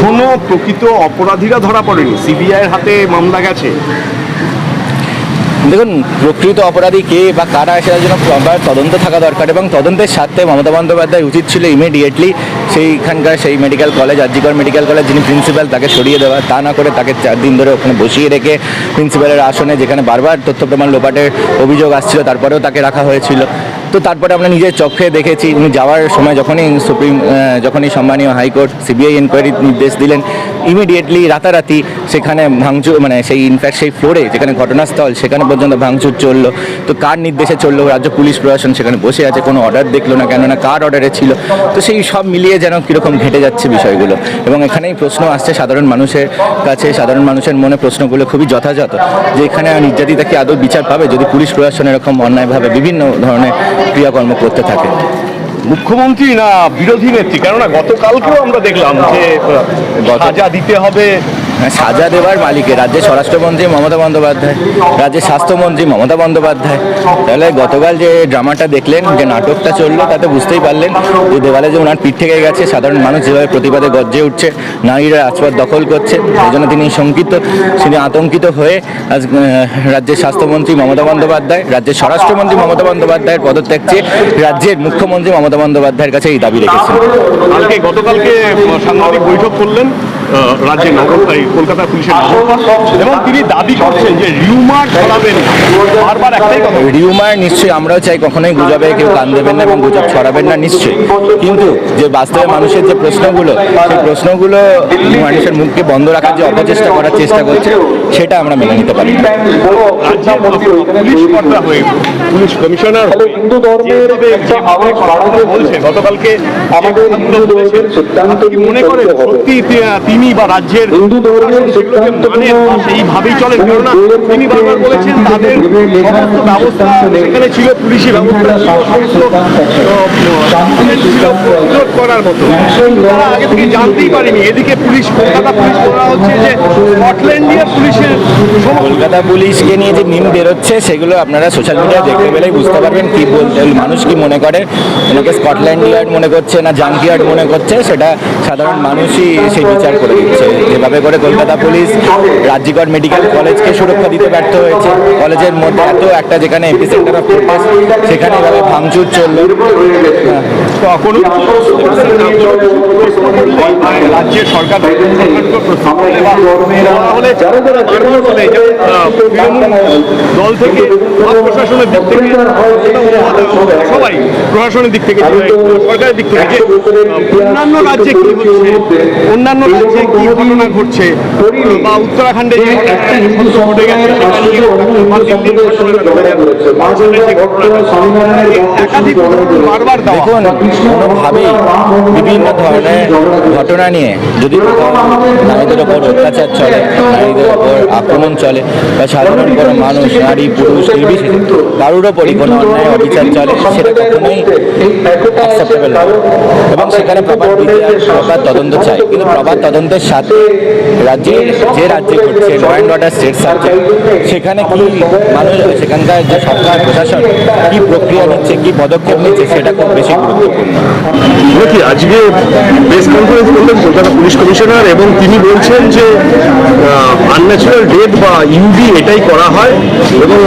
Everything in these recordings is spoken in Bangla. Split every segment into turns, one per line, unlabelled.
এখনও প্রকৃত অপরাধীরা ধরা পড়েনি। সিবিআইয়ের হাতে মামলা গেছে।
দেখুন, প্রকৃত অপরাধী কে বা কারা সেটার জন্য তদন্ত থাকা দরকার এবং তদন্তের সাথে মমতা বন্দ্যোপাধ্যায় উচিত ছিল ইমিডিয়েটলি সেইখানকার সেই medical college RG Kar medical college যিনি প্রিন্সিপাল তাকে সরিয়ে দেওয়া। তা না করে তাকে চার দিন ধরে ওখানে বসিয়ে রেখে প্রিন্সিপালের আসনে যেখানে বারবার তথ্য প্রমাণ লোপাটের অভিযোগ আসছিল, তারপরেও তাকে রাখা হয়েছিল। তো তারপরে আমরা নিজের চোখে দেখেছি, উনি যাওয়ার সময় যখনই সুপ্রিম যখনই সম্মানীয় হাইকোর্ট, সিবিআই এনকোয়ারির নির্দেশ দিলেন ইমিডিয়েটলি রাতারাতি সেখানে ভাঙচুর মানে সেই ইনফ্যাক্ট সেই ফ্লোরে যেখানে ঘটনাস্থল, সেখানে পর্যন্ত ভাঙচুর চলল। তো কার নির্দেশে চলল? রাজ্য পুলিশ প্রশাসন সেখানে বসে আছে, কোনো অর্ডার দেখল না কেননা কার অর্ডারে ছিল? তো সেই সব মিলিয়ে যেন কীরকম ঘেটে যাচ্ছে বিষয়গুলো। এবং এখানেই প্রশ্ন আসছে সাধারণ মানুষের কাছে, সাধারণ মানুষের মনে প্রশ্নগুলো খুবই যথাযথ, যে এখানে নির্যাতিতা কি আদৌ বিচার পাবে? যদি পুলিশ প্রশাসন এরকম অন্যায়ভাবে বিভিন্ন ধরনের ক্রিয়াকর্ম করতে থাকে।
মুখ্যমন্ত্রী না বিরোধী নেত্রী? কেননা গতকালকেও আমরা দেখলাম যে সাজা দিতে হবে
সাজা দেওয়ার মালিকে রাজ্যের স্বরাষ্ট্রমন্ত্রী মমতা বন্দ্যোপাধ্যায়, রাজ্যের স্বাস্থ্যমন্ত্রী মমতা বন্দ্যোপাধ্যায়। তাহলে গতকাল যে ড্রামাটা দেখলেন, যে নাটকটা চলল, তাতে বুঝতেই পারলেন যে দেওয়ালে যে ওনার পিঠ থেকে গেছে, সাধারণ মানুষ যেভাবে প্রতিবাদে গর্জে উঠছে, নারীরা রাজপথ দখল করছে, সেই জন্য তিনি শঙ্কিত, তিনি আতঙ্কিত হয়ে আজ রাজ্যের স্বাস্থ্যমন্ত্রী মমতা বন্দ্যোপাধ্যায়, রাজ্যের স্বরাষ্ট্রমন্ত্রী মমতা বন্দ্যোপাধ্যায়ের পদত্যাগ চেয়ে রাজ্যের মুখ্যমন্ত্রী মমতা বন্দ্যোপাধ্যায়ের কাছে এই দাবি রেখেছেন।
গতকালকে সাংবাদিক বৈঠক করলেন। রাজ্যের নগর এই কলকাতা পুলিশের এবং তিনি দাবি করছেন যে রিউমার ছড়াবেন বারবার একটাই কথা
রিউমার নিশ্চয়ই আমরাও চাই কখনোই গুজবে কেউ কান দেবেন না এবং গুজব ছড়াবেন না নিশ্চয়ই। কিন্তু যে বাস্তবে মানুষের যে প্রশ্নগুলো সেই প্রশ্নগুলো মানুষের মুখকে বন্ধ রাখার যে অপচেষ্টা করার চেষ্টা করছে সেটা আমরা মেনে নিতে পারি না।
পুলিশ কর্তা হয়ে পুলিশ কমিশনার
হিন্দু ধর্মের
বলছে গতকালকে
আমাদের
মনে
নিতে
সত্যি তিনি বা রাজ্যের
হিন্দু ধর্মের
সেগুলোকে
সিদ্ধান্ত
সেইভাবেই চলেন কেননা তিনি বারবার বলেছেন তাদের সমস্ত ব্যবস্থা সেখানে ছিল পুলিশি ব্যবস্থা প্রতিরোধ করার মতো। তারা আগে থেকে জানতেই পারেনি। এদিকে পুলিশ কলকাতা পুলিশ বলা হচ্ছে যে স্কটল্যান্ডীয় পুলিশের
কলকাতা পুলিশকে নিয়ে যে মিম বেরোচ্ছে সেগুলো আপনারা সোশ্যাল মিডিয়া দেখতে পেলেই বুঝতে পারবেন কি বলতে মানুষ কি মনে করে। ওনাকে স্কটল্যান্ড ইয়ার্ড মনে করছে না জাঙ্ক ইয়ার্ড মনে করছে। সেটা সাধারণ মানুষই সেই বিচার করে যেভাবে করে কলকাতা পুলিশ রাজ্যিকর মেডিকেল কলেজকে সুরক্ষা দিতে ব্যর্থ হয়েছে, কলেজের মধ্যে এত একটা যেখানে এপি সেন্টার অফ প্রোটেস্ট সেখানে এভাবে ভাঙচুর চলল।
অন্যান্য রাজ্যে কি হচ্ছে, অন্যান্য রাজ্যে কি ঘটনা ঘটছে বা উত্তরাখণ্ডে যে একটা হিন্দু ঘটে গেছে যে যে বারবার দেওয়া
কোনোভাবেই ধরনের ঘটনা নিয়ে যদি নারীদের ওপর অত্যাচার চলে, নারীদের ওপর আক্রমণ চলে বা সাধারণ কোনো মানুষ, নারী, পুরুষ, নির্বিশেষে কারোর ওপরই কোনো অন্যায়, অবিচার চলে, সেটা কখনোই অ্যাকসেপ্টেবল নয় এবং সেখানে বিচার প্রপার তদন্ত চাই। কিন্তু প্রপার তদন্তের সাথে রাজ্যে, যে রাজ্যে ঘটছে law and order state subject সেখানে কি মানুষ, সেখানকার যে সরকার, প্রশাসন, কি প্রক্রিয়া নিচ্ছে, কি পদক্ষেপ নিচ্ছে, সেটা খুব বেশি গুরুত্বপূর্ণ।
আজকে প্রেস কনফারেন্স করলেন কলকাতা পুলিশ কমিশনার এবং তিনি বলছেন যে আনন্যাচুরাল ডেথ বা ইউডি এটাই করা হয় এবং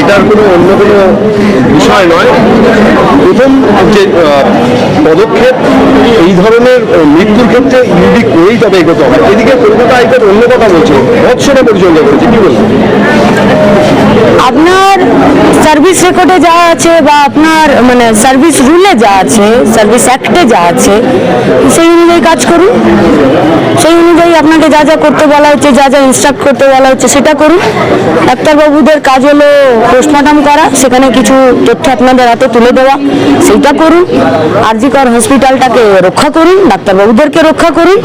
এটার কোনো অন্য কোনো বিষয় নয়। প্রথম যে পদক্ষেপ এই ধরনের মৃত্যুর ক্ষেত্রে ইউডি করেই তবে এগোতে হবে। এদিকে কলকাতা হাইকোর্ট অন্য কথা বলছে ভৎসনা পর্যন্ত করেছে, কি বলব
আপনার সার্ভিস রেকর্ডে যা আছে বা আপনার মানে সার্ভিস রুলে যা আছে, সার্ভিস অ্যাক্টে যা আছে, সেই অনুযায়ী কাজ করুন। সেই অনুযায়ী আপনাকে যা যা করতে বলা হচ্ছে, যা যা ইনস্ট্রাক্ট করতে বলা হচ্ছে, সেটা করুন। ডাক্তারবাবুদের কাজ হলো পোস্টমর্টম করা, সেখানে কিছু তথ্য আপনাদের হাতে তুলে দেওয়া, সেইটা করুন। আরজিকর হসপিটালটাকে রক্ষা করুন ডাক্তারবাবুদেরকে রক্ষা করুন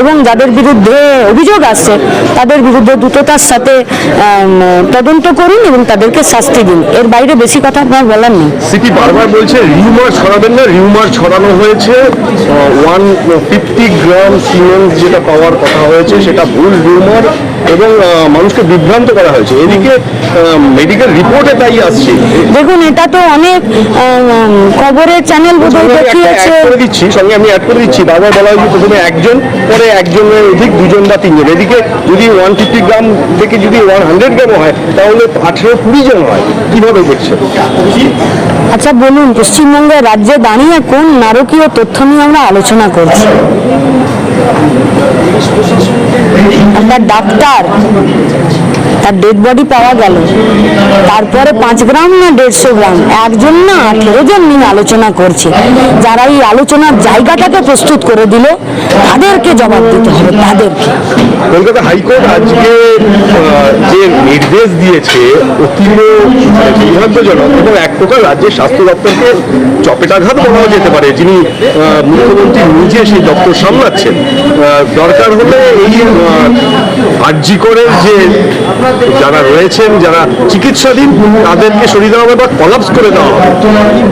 এবং যাদের বিরুদ্ধে অভিযোগ আসছে তাদের বিরুদ্ধে দ্রুততার সাথে তদন্ত করুন এবং তাদেরকে শাস্তি দিন। এর বাইরে বেশি কথা আপনার বলার নেই।
সিপি বারবার বলছে রিউমার ছড়াবেন না রিউমার ছড়ানো হয়েছে ওয়ান ফিফটি গ্রাম সিমেন্ট যেটা পাওয়ার কথা হয়েছে সেটা ভুল রিউমার এবং মানুষকে বিভ্রান্ত করা হয়েছে। এদিকে মেডিকেল রিপোর্টে তাই আসছে।
দেখুন এটা তো অনেক খবরের চ্যানেল বোধহয় দেখিয়েছে।
সঙ্গে আমি অ্যাড করে দিচ্ছি। বারবার বলা হয়েছে প্রথমে একজন, পরে একজনের অধিক, দুজন বা তিনজন। এদিকে যদি ওয়ান ফিফটি গ্রাম থেকে যদি ওয়ান হান্ড্রেড গ্রামও হয়, তাহলে আঠেরো কুড়ি জন হয়। কীভাবে দেখছেন
আচ্ছা বলুন, পশ্চিমবঙ্গের রাজ্যে দাঁড়িয়ে কোন নারকীয় তথ্য নিয়ে আমরা আলোচনা করছি? একটা ডাক্তার? তার ডেড বডি পাওয়া গেল। তারপরে পাঁচ গ্রাম না দেড়শো গ্রাম? একজন না আঠেরো জন নিয়ে আলোচনা করছে। যারা এই আলোচনার জায়গাটাকে প্রস্তুত করে দিল, তাদেরকে জবাব দিতে হবে, তাদেরকে।
কলকাতা হাইকোর্ট আজকে যে নির্দেশ দিয়েছে, অতীব মানে এবং এক প্রকার রাজ্যের স্বাস্থ্য দপ্তরকে চপেটাঘাত বলা যেতে পারে। যিনি মুখ্যমন্ত্রী নিজে সেই দপ্তর সামলাচ্ছেন। দরকার হলে এই আর্জি করে যে যারা রয়েছেন, যারা চিকিৎসাধীন, তাদেরকে সরিয়ে দেওয়া হবে বা কলাপস করে দেওয়া হবে।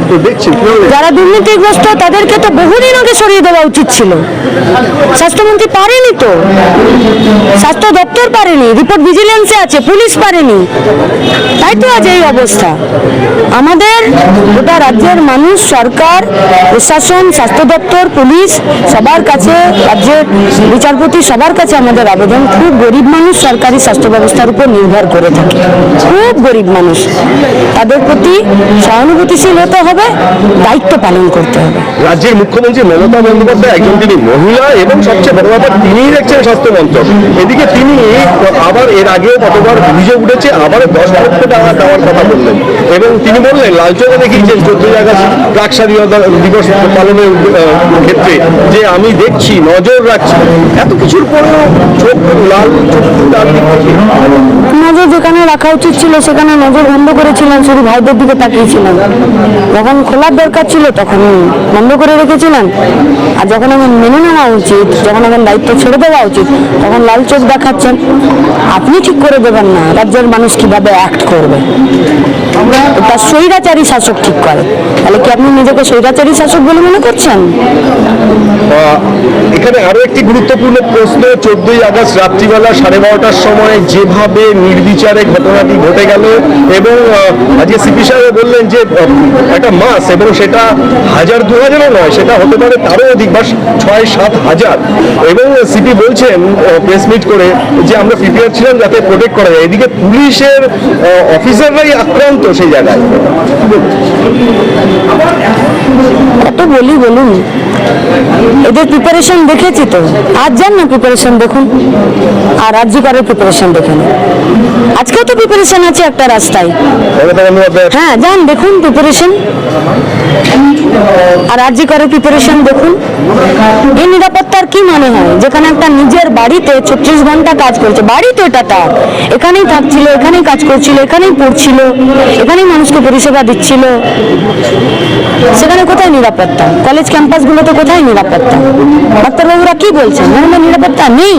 তো দেখছি
যারা দুর্নীতিগ্রস্ত, তাদেরকে তো বহুদিন আগে সরিয়ে দেওয়া উচিত ছিল। স্বাস্থ্যমন্ত্রী পারেনি তো? স্বাস্থ্য দপ্তর পারেনি, রিপোর্ট ভিজিলেন্সে আছে, পুলিশ পারেনি। তাই তো আজ এই অবস্থা। আমাদের গোটা রাজ্যের মানুষ, সরকার, প্রশাসন, স্বাস্থ্য দপ্তর, পুলিশ, সবার কাছে, রাজ্যের বিচারপতি সবার কাছে আমাদের আবেদন। খুব গরিব মানুষ সরকারি স্বাস্থ্য ব্যবস্থার উপর নির্ভর করে থাকে। খুব গরিব মানুষ। তাদের প্রতি সহানুভূতিশীল হতে হবে, দায়িত্ব পালন করতে হবে।
রাজ্যের মুখ্যমন্ত্রী মমতা বন্দ্যোপাধ্যায় একজন তিনি মহিলা এবং সবচেয়ে বড় ব্যাপার, তিনিই দেখছেন স্বাস্থ্য মন্ত্রক। এদিকে তিনি আবার এর আগেও কতবার অভিযোগ উঠেছে, আবারও দশ লক্ষ টাকা দেওয়ার কথা বললেন। এবং তিনি বললেন লালচনে দেখিয়েছেন চোদ্দই আগস্ট প্রাক স্বাধীনতা দিবস পালনের ক্ষেত্রে যে আমি দেখছি, নজর রাখছি, এত কিছুর পরেও চোখ লাল
নজর যেখানে রাখা উচিত ছিল, সেখানে নজর বন্ধ করেছিলাম শুধু ভাইদের দিকে তাকিয়েছিলাম যখন খোলার দরকার ছিল, তখন বন্ধ করে রেখেছিলাম আর যখন এখন মেনে নেওয়া উচিত, যখন আমার দায়িত্ব ছেড়ে দেওয়া উচিত, তখন লাল চোখ দেখাচ্ছেন। আপনি ঠিক করে দেবেন না, রাজ্যের মানুষ কীভাবে অ্যাক্ট করবে? এটা স্বৈরাচারী শাসক ঠিক করে। তাহলে কি আপনি নিজেকে স্বৈরাচারী শাসক বলে মনে করছেন?
এখানে আরও একটি গুরুত্বপূর্ণ প্রশ্ন, চোদ্দই আগস্ট রাত্রিবেলা সাড়ে বারোটার সময় যেভাবে নির্বিচারে ঘটনাটি ঘটে গেল এবং আজকে সিপি সাহেব বললেন যে একটা মাস এবং সেটা হাজার, দু হাজারও নয়, সেটা হতে পারে তারও অধিক বা ছয়, সাত হাজার। এবং সিপি বলছেন প্রেস মিট করে যে আমরা প্রিপেয়ার ছিলাম যাতে প্রোটেক্ট করা যায়। এদিকে পুলিশের অফিসাররাই আক্রান্ত সেই জায়গায়।
আমার কত বলি, বলুন। এদের প্রিপারেশন দেখেছি তো। আজ যান না প্রিপারেশন দেখুন। আর রাজ্যকারের প্রিপারেশন দেখে নিন। আজকেও তো প্রিপারেশন আছে একটা রাস্তায়। হ্যাঁ যান, দেখুন প্রিপারেশন আর রাজ্যকারের প্রিপারেশন দেখুন। এই নিরাপত্তার কি মনে হয়? যেখানে একটা নিজের বাড়িতে ছত্রিশ ঘণ্টা কাজ করছে। বাড়ি তো এটা তার। এখানেই থাকছিল, এখানেই কাজ করছিল, এখানেই পড়ছিল, এখানেই মানুষকে পরিষেবা দিচ্ছিল। সেখানে কোথায় নিরাপত্তা। কলেজ ক্যাম্পাসগুলোতে কোথায় নিরাপত্তা? ডাক্তারবাবুরা কি বলছেন? ওখানে নিরাপত্তা নেই।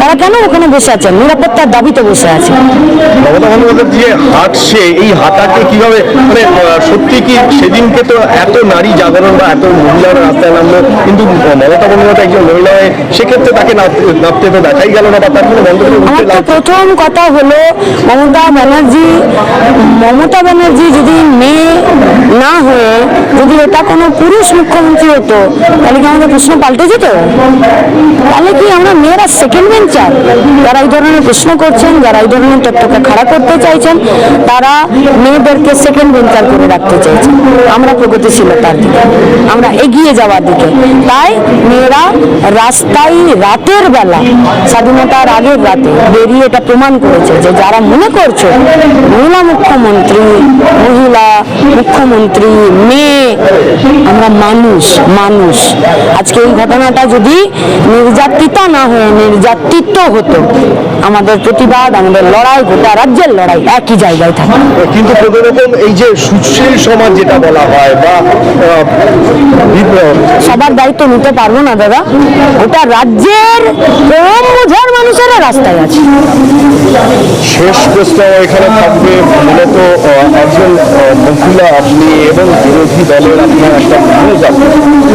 তারা কেন ওখানে বসে আছেন? নিরাপত্তার দাবিতে বসে আছে।
মমতা বন্দ্যোপাধ্যায় যে হাঁটছে এই হাঁটাকে কীভাবে মানে সত্যি কি সেদিনকে তো এত নারী জাগরণ বা এত মহিলারা রাস্তায় নামলো? কিন্তু মমতা বন্দ্যোপাধ্যায় একজন মহিলা হয়ে সেক্ষেত্রে তাকে নামতে তো দেখাই গেল না বা তার কোনো বন্ধ
প্রথম কথা হলো মমতা ব্যানার্জি মমতা ব্যানার্জি যদি মেয়ে না হয়ে যদি এটা কোনো পুরুষ মুখ্যমন্ত্রী হতো? তাহলে কি আমাদের প্রশ্ন পাল্টে যেত? তাহলে কি আমরা মেয়েরা সেকেন্ড বেঞ্চার যারা এই ধরনের প্রশ্ন করছেন, যারা এই ধরনের তথ্যকে খাড়া করতে চাইছেন, তারা মেয়েদেরকে সেকেন্ড বেঞ্চার করে রাখতে চাইছেন। আমরা প্রগতিশীলতার দিকে, আমরা এগিয়ে যাওয়ার দিকে। তাই মেয়েরা রাস্তায় রাতের বেলা, স্বাধীনতার আগের রাতে বেরিয়ে এটা প্রমাণ করেছে যে যারা মনে করছ মহিলা মুখ্যমন্ত্রী মহিলা মুখ্যমন্ত্রী, মেয়ে, আমরা মানুষ মানুষ। আজকে এই ঘটনাটা যদি নির্যাতিতা না হয়ে নির- নির্যাতিত হতো, আমাদের প্রতিবাদ, আমাদের লড়াই, গোটা রাজ্যের লড়াই একই জায়গায় থাকে।
কিন্তু কোনো এই যে সুশীল সমাজ যেটা বলা হয় বা
সবার দায়িত্ব নিতে পারব না দাদা। গোটা রাজ্যের কম বোঝার মানুষেরা রাস্তায় আছে।
শেষ প্রশ্ন এখানে থাকবে মূলত একজন মহিলা আপনি এবং বিরোধী দলের আপনার একটা ভূমিকা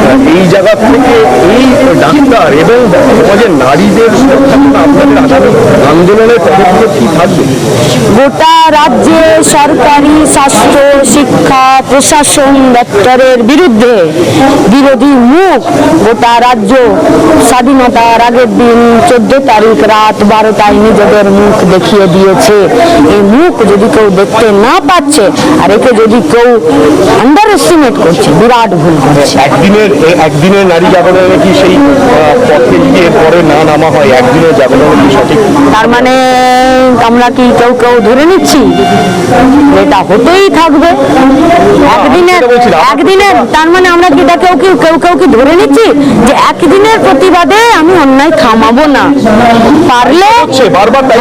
আহ, এই জায়গা থেকে এই ডাক্তার এবং সমাজের নারীদের আপনাদের আগামী আন্দোলনের পদক্ষেপ কি থাকবে?
গোটা রাজ্যে সরকারি স্বাস্থ্য শিক্ষা প্রশাসন দপ্তরের বিরুদ্ধে বিরোধী মুখ গোটা রাজ্য স্বাধীনতার আগের দিন চোদ্দ তারিখ রাত বারোটায় নিজেদের মুখ দেখিয়ে দিয়েছে। এই মুখ যদি কেউ দেখতে না পাচ্ছে আর একে যদি কেউ আন্ডার এস্টিমেট করছে বিরাট ভুল করছে।
একদিনের একদিনের নারী জাগরণে কি সেই পথে গিয়ে পরে না নামা হয়? একদিনের জাগরণে কি সঠিক?
তার মানে আমরা কি কেউ কেউ ধরে নিচ্ছি? এটা হতেই থাকবে। একদিনের একদিনের তার মানে আমরা কি এটা কেউ কেউ কেউ কেউ কি ধরে নিচ্ছি? যে একদিনের প্রতিবাদে আমি অন্যায় থামাবো না। পারলে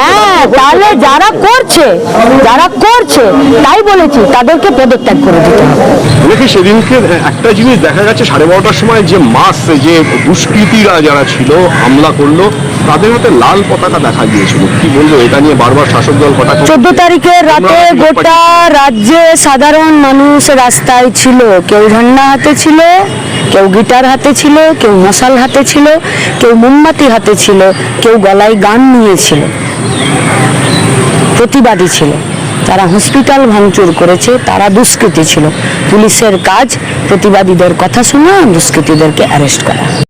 হ্যাঁ তাহলে যারা করছে যারা করছে তাই বলেছি তাদেরকে পদত্যাগ করে দিতে হবে।
সেদিনকে একটা জিনিস দেখা গেছে সাড়ে বারোটার সময় যে মাস যে দুষ্কৃতীরা যারা ছিল হামলা করল তাদের হাতে লাল পতাকা দেখা গিয়েছিল। কি বলব এটা নিয়ে বারবার শাসক দল কথা
চোদ্দ তারিখের রাতে গোটা রাজ্যে সাধারণ মানুষ রাস্তায় ছিল। কেউ ঝান্ডা হাতে ছিল কেউ গিটার হাতে ছিল কেউ মশাল হাতে ছিল কেউ মোমবাতি হাতে ছিল কেউ গলায় গান নিয়েছিল। প্রতিবাদী ছিল। তারা হসপিটাল ভাঙচুর করেছে, তারা দুষ্কৃতী ছিল। পুলিশের কাজ, প্রতিবাদীদের কথা শোনা দুষ্কৃতীদেরকে অ্যারেস্ট করা।